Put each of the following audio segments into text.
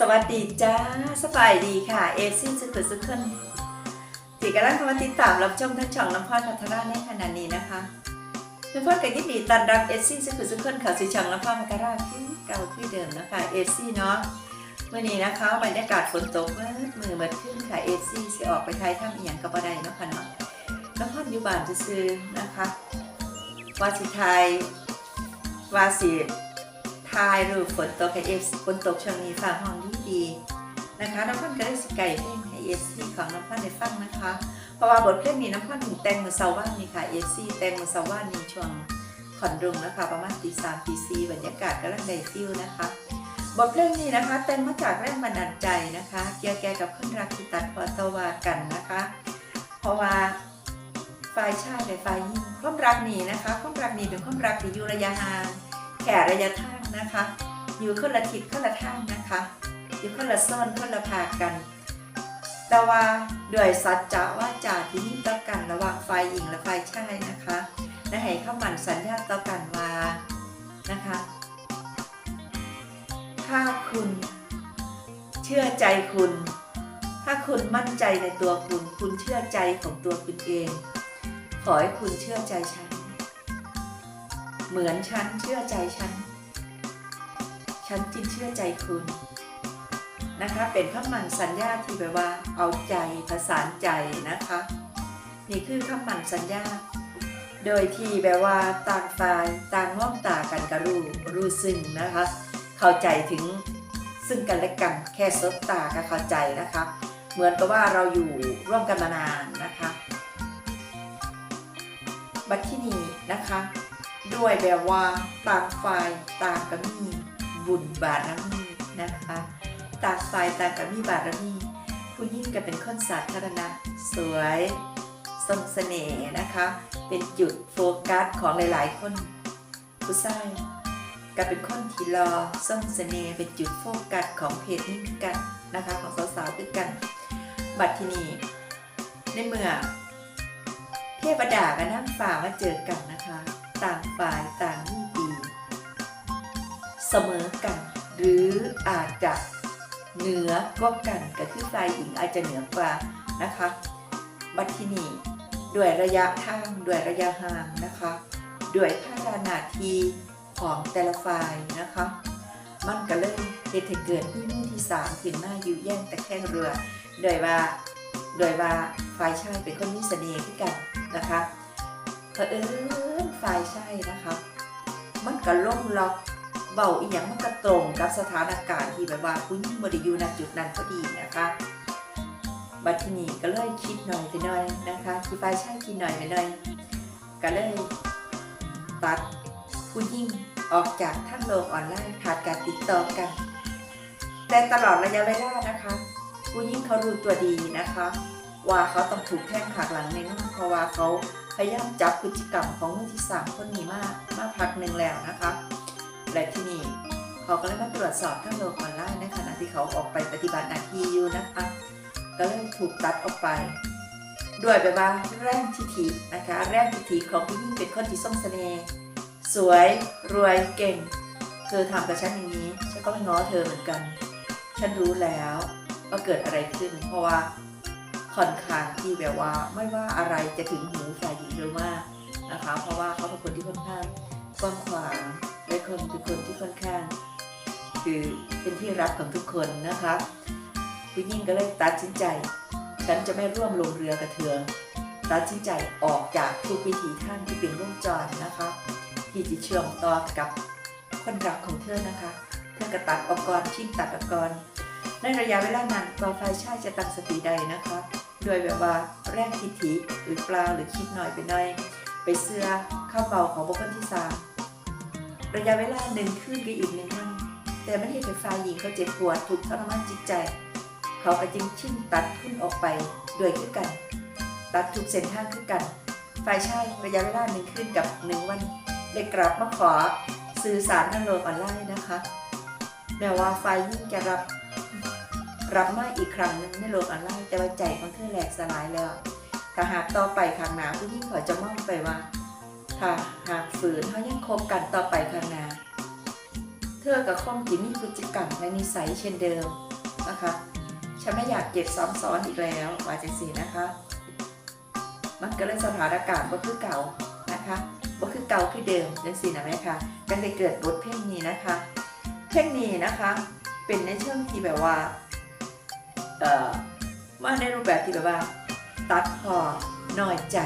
สวัสดีจ้าสบายดีค่ะ เอซี่สุขุสุขคนที่กำลังมาติดตามรับชมทั้งช่องน้ำพอดพัทราในขณะนี้นะคะน้ำพอดกับยินดีต้อนรับเอซี่สุขุสุขคนค่ะสู่ช่องน้ำพอดพัทราคือเก่าคือเดิมนะคะเอซี่เนาะเมื่อนี้นะคะบรรยากาศฝนตกมื่อมือมื่อขึ้นค่ะเอซี่สิออกไปทายถ้ำอียงกับบ่ไดเนาะค่ะเนาะน้ำพอดอยู่บ้านจะซื้อนะคะว่าสิไทยว่าสิ ทายรูปฝนตกให้เอฟฝนตกช่วงนี้ฟ้าห้องดีดีนะคะน้ำพันก็ได้สไก่เพลงให้เอฟซีของน้ำพันได้ฟังนะคะ เพราะว่าบทเพลงนี้น้ำพันถึงแต่งมือเสาร์ว่านนี่ค่ะเอฟซีแต่งมือเสาร์ว่านนี่ช่วงขอนรุงนะคะ ประมาณตีสามตีสี่บรรยากาศกำลังได้ฟิลนะคะบทเพลงนี้นะคะแต่งมาจากแรงบันดาลใจนะคะ เกี่ยวแก่กับคนรักที่ตัดพอตวากันนะคะ เพราะว่าฝ่ายชายและฝ่ายหญิงความรักนี้นะคะความรักนี้เป็นความรักที่อยู่ระยะห่างแก่ระยะทาง นะคะ อยู่คนละทิศคนละทางนะคะ อยู่คนละซ่อนคนละภาคกัน แต่ว่าด้วยสัจจะว่าจาที่มีต่อกันระหว่างฝ่ายหญิงและฝ่ายชายนะคะและให้เข้ามันสัญญาต่อกันว่านะคะถ้าคุณเชื่อใจคุณ ถ้าคุณมั่นใจในตัวคุณ คุณเชื่อใจของตัวคุณเอง ขอให้คุณเชื่อใจฉัน เหมือนฉันเชื่อใจฉัน ฉันจึงเชื่อใจคุณ นะคะ เป็นคำมั่นสัญญาที่แบบว่า เอาใจประสานใจนะคะ นี่คือคำมั่นสัญญา โดยที่แบบว่าต่างฝ่ายต่างมองตากันก็รู้รู้ซึ่งนะคะ เข้าใจถึงซึ่งกันและกันแค่สบตาก็เข้าใจนะคะ เหมือนกับว่าเราอยู่ร่วมกันมานานนะคะบัดที่นี้นะคะ ด้วยแบบว่าต่างฝ่ายต่างก็มี บุญบารมีนะคะตางฝ่ายตางก็มีบารมี ผู้ยิ่งก็เป็นคนสาธารณะ สวยทรงเสน่ห์นะคะ เป็นจุดโฟกัสของหลายๆ คนผู้ชายก็เป็นคนที่รอทรงเสน่ห์เป็นจุดโฟกัสของเพจนี้คือกันนะคะ ของสาวๆคือกัน บัดที่นี้ในเมื่อเทพดากับนางฟ้ามาเจอกันนะคะ ต่างฝ่ายต่าง เสมอกัน หรืออาจจะเหนือกว่ากันก็คือฝ่ายหญิงอาจจะเหนือกว่านะคะบัดทีนี้ด้วยระยะทางด้วยระยะห่างนะคะด้วยภารานาทีของแต่ละฝ่ายนะคะ มันก็เลยเหตุเกิดที่มือที่สามขึ้นมาอยู่แย่งแต่แค่เรือโดยว่าโดยว่าฝ่ายชายเป็นคนมีเสน่ห์ที่กันนะคะเผอิญฝ่ายชายนะคะ มันก็ล่มล็อก เบาอีหยังมันก็ตรงกับสถานการณ์ที่แบบว่าคุณยิ่งบริยูณจุดนั้นพอดีนะคะบัดทีนี้ก็เลยคิดหน่อยไปหน่อยนะคะที่ฝ่ายชายคิดหน่อยไปหน่อยก็เลยตัดผู้ยิ่งออกจากทั้งโลกออนไลน์ขาดการติดต่อกัน แต่ตลอดระยะเวลานะคะผู้ยิ่งเขารู้ตัวดีนะคะ ว่าเขาต้องถูกแท่งหักหลังในนู่นเพราะว่าเขาพยายามจับพฤติกรรมของมือที่สามคนนี้มากมาพักหนึ่งแล้วนะคะ และที่นี่เขาก็เลยมาตรวจสอบทั้งโลกออนไลน์ในขณะที่เขาออกไปปฏิบัติหน้าที่อยู่นะคะ ก็เลยถูกตัดออกไป ด้วยแบบว่าแรงทิฐินะคะ แรงทิฐิของผู้หญิงเป็นคนที่ทรงเสน่ห์สวยรวยเก่ง เธอทำกับฉันอย่างนี้ ฉันก็ไม่ง้อเธอเหมือนกัน ฉันรู้แล้วว่าเกิดอะไรขึ้น เพราะว่าค่อนข้างที่แบบว่าไม่ว่าอะไรจะถึงหูฝ่ายหญิงหรือว่านะคะ เพราะว่าเขาเป็นคนที่ค่อนข้าง กว้างขวางและคนเป็นคนที่ค่อนข้าง คือเป็นที่รักของทุกคนนะคะผู้หญิงก็เลยตัดสินใจ ฉันจะไม่ร่วมลงเรือกับเธอตัดสินใจออกจากทุกวิถีทางที่เป็นวงจรนะคะ ที่จะเชื่อมต่อกับคนรักของเธอนะคะเธอก็ตัดออกก่อนทิ้งตัดออกก่อนในระยะเวลานั้นกอไฟชายจะตั้งสติใดนะคะโดยแบบว่าแรกทิฐิหรือเปล่าหรือคิดหน่อยไปหน่อย ไปเสื้อข้าวเบาของบุคคลที่สาม ระยะเวลาหนึ่งขึ้นก็อีกหนึ่งวันแต่ไม่ได้เป็นฝ่ายหญิงเขาเจ็บปวดถูกทรมานจิตใจ เขาก็จึงชิ่งตัดขึ้นออกไปโดยคือกัน ตัดทุกเส้นทางคือกัน ฝ่ายชายระยะเวลาหนึ่งขึ้นกับหนึ่งวันได้กลับมาขอสื่อสารทางโลกออนไลน์นะคะแม้ว่าฝ่ายหญิงจะรับรับมาอีกครั้งหนึ่งในโลกออนไลน์แต่ว่าใจของเธอแหลกสลายแล้วถ้าหากต่อไปข้างหน้าผู้หญิงเขาจะมองไปว่า ถ้าหากฝืนเขายังคบกันต่อไปข้างหน้าเธอกับคอมกินมีพฤติกรรมและนิสัยเช่นเดิมนะคะ ฉันไม่อยากเก็บซ้ำซ้อนอีกแล้วว่าจังสีนะคะ มันก็เลยสถานการณ์ก็คือเก่านะคะก็คือเก่าคือเดิมจังสีนะแม่คะก็เลยเกิดบทเพลงนี้นะคะ เพลงนี้นะคะ เป็นในเชิงที่แบบว่าเอ่อมาในรูปแบบที่แบบว่า ตัดพอน้อยใจ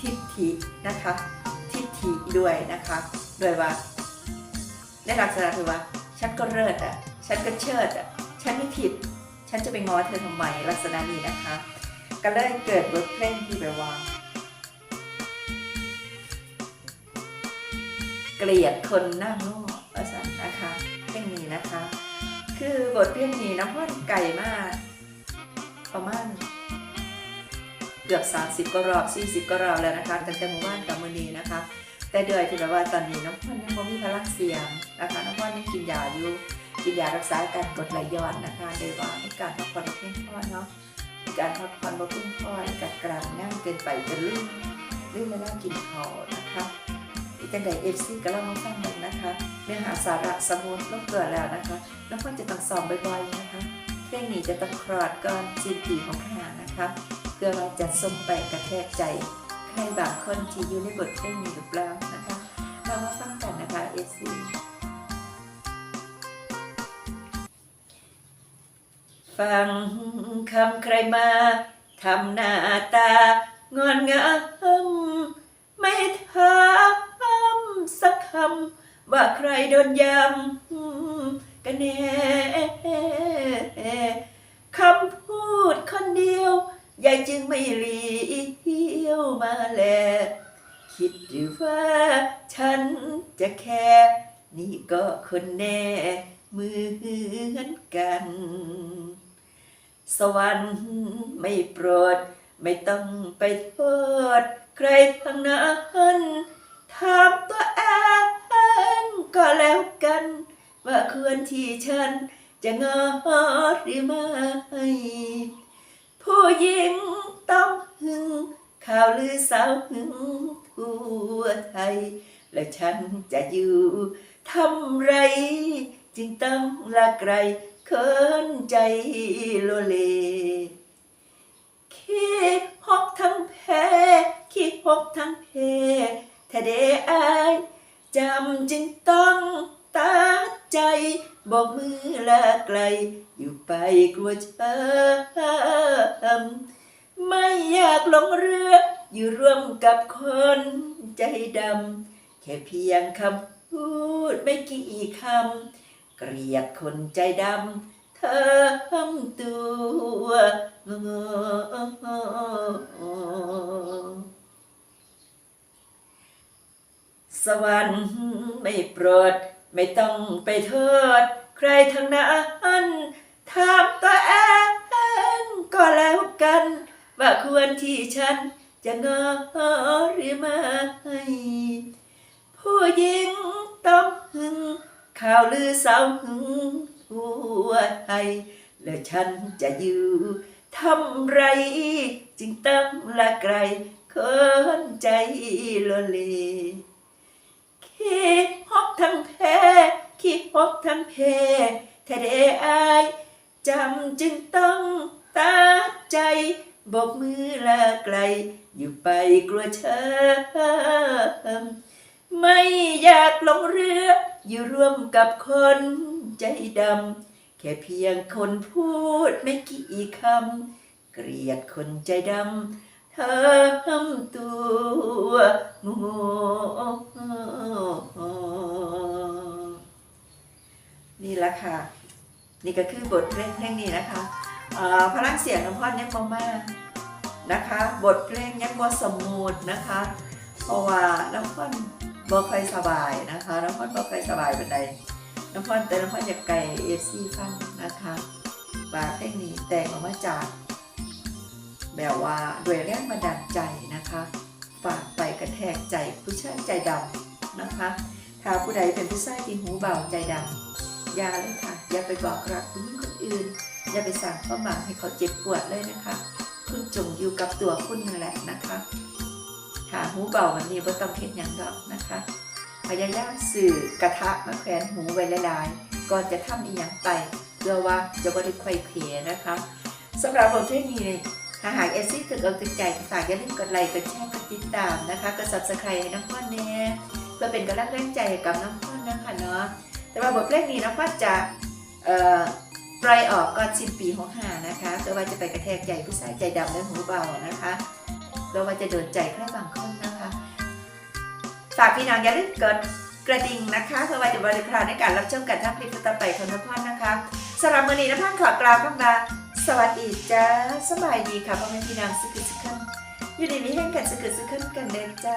ทิฐินะคะ ทิฏฐิด้วยนะคะโดยว่าในลักษณะคือว่า ฉันก็เลิศอะ ฉันก็เชิดอะ ฉันไม่ผิด ฉันจะไปง้อเธอทำไมลักษณะนี้นะคะ ก็เลยเกิดบทเพลงที่แบบว่า เกลียดคนหน้าโง่ประสันนะคะเพลงนี้นะคะ คือบทเพลงนี้น้ำพ่อนไก่มาก ประมาณเกือบ 30 ก็รอบ 40 ก็รอบแล้วนะคะตั้งแต่หมู่บ้านกับมือนี้นะคะ แต่เดือยที่แบบว่าตอนนี้น้องพ่อนยังบ่มีพลังเสียงนะคะน้องพ่อนยังกินยาอยู่กินยารักษาการกดไหลย้อนนะคะโดยว่าในการพักผ่อนไม่เพียงพอเนาะการพักผ่อนบ่เพียงพอการกลางง่าเกินไปจนลืมลืมเวลากินข้าวนะคะอีกจังใดเอฟซีก็เล่ามาฟังหนึ่งนะคะเนื้อหาสาระสมุนลงเกลือแล้วนะคะน้องพ่อนจะต้องซ้อมบ่อยๆนะคะเพลงนี้จะต้องคลอดก่อนสิ้นปีของขานะคะเพื่อว่าจะส่งไปกระแทกใจ ใครบางคนที่อยู่ในบทเพลงนี้หรือเปล่านะคะเรามาฟังกันนะคะเอซีฟังคำใครมาทำหน้าตางอนงามไม่ถามสักคำว่าใครโดนยำกันแน่ คำพูดคนเดียวยายจึงไม่เลี้ยวมาแล คิดหรือว่าฉันจะแค่ นี่ก็คนแน่เหมือนกัน สวรรค์ไม่โปรด ไม่ต้องไปโทษ ใครทั้งนั้นถามตัวเองก็แล้วกัน ว่าควรที่ฉันจะงอหรือไม่ ผู้หญิงต้องหึงข่าวลือสาวหึงทั่วไทย และฉันจะอยู่ทำไร จึงต้องลาไกลเขินใจโลเลขี้ฮกทั้งแพ้ขี้ฮกทั้งเพถ้เดอายจำจึงต้องตัด ใจ บอกมือลาไกล อยู่ไปกลัวช้ำไม่อยากลงเรือ อยู่ร่วมกับคนใจดำแค่เพียงคำพูดไม่กี่คำเกลียดคนใจดำเธอทำตัวสวรรค์ไม่โปรด ไม่ต้องไปโทษใครทั้งนั้นถามตัวเองก็แล้วกัน ว่าควรที่ฉันจะงอหรือไม่ ผู้หญิงต้องหึงข่าวลือสาวหึงทั่วไทยและฉันจะอยู่ทำไร จึงต้องละไกลคนใจโลเลคิดฮอกทั้ง แพ้คิดฮอกทั้งเพแท้เดอายจำจึงต้องตัดใจบอกมือลาไกล อยู่ไปกลัวช้ำไม่อยากลงเรือ อยู่ร่วมกับคนใจดำแค่เพียงคนพูดไม่กี่คำเกลียดคนใจดำเธอทำตัวงู นี่แหละค่ะ นี่ก็คือบทเพลงเพลงนี้นะคะพลังเสียงน้ำพอดยังบ่มากนะคะ บทเพลงยังบ่สมูทนะคะ เพราะว่าน้ำพ่อนบ่ค่อยสบายนะคะน้ำพ่อนบ่ค่อยสบายเป็นใดน้ำพ่อนแต่น้ำพ่อนอยากไก่เอฟซีฟังนะคะว่าเพลงนี้แต่งออกมาจาก แบบว่าด้วยแรงบันดาลใจนะคะฝากไปกระแทกใจผู้ชายใจดำนะคะถ้าผู้ใดเป็นผู้ชายที่หูเบาใจดำ อย่าเลยค่ะ อย่าไปบอกรักผู้หญิงคนอื่น อย่าไปสั่งความหวังให้เขาเจ็บปวดเลยนะคะ คุณจงอยู่กับตัวคุณนั่นแหละนะคะถ้าหูเบามันนี้ก็ต้องเห็นอย่างดอกนะคะ พยายามสื่อกระทะมาแขวนหูไว้หลายๆก่อนจะทำอีหยังไปเพื่อว่าจะบ่ได้ไขว้เขวนะคะสำหรับบทเพลงนี้เนี่ยถ้าหากเอซี่ถึกเอาถึงใจฝากอย่าลืมกดไลค์กดแชร์กดติดตามนะคะกด subscribe ให้น้ำพ่อนแน่เพื่อเป็นกำลังแรงใจให้กับน้ำพ่อนนะคะเนาะ แต่ว่าบทเพลงนี้น้ำพ่อนจะปล่อยออกก่อนสิ้นปี65นะคะเพื่อว่าจะไปกระแทกใจผู้ชายใจดำและหูเบานะคะเพื่อว่าจะโดนใจแค่บางคนนะคะฝากพี่น้องอย่าลืมกดกระดิ่งนะคะเพื่อว่าจะบริการในการรับชมการทำคลิปต่อไปของนพรนะคะสำหรับมือนี้นพรขอกล่าวคำลาสวัสดีจ้าสบายดีค่ะพ่อแม่พี่น้องสุขสุขขันอยู่ในนี้ให้กันสุขสุขขันกันเดินจ้า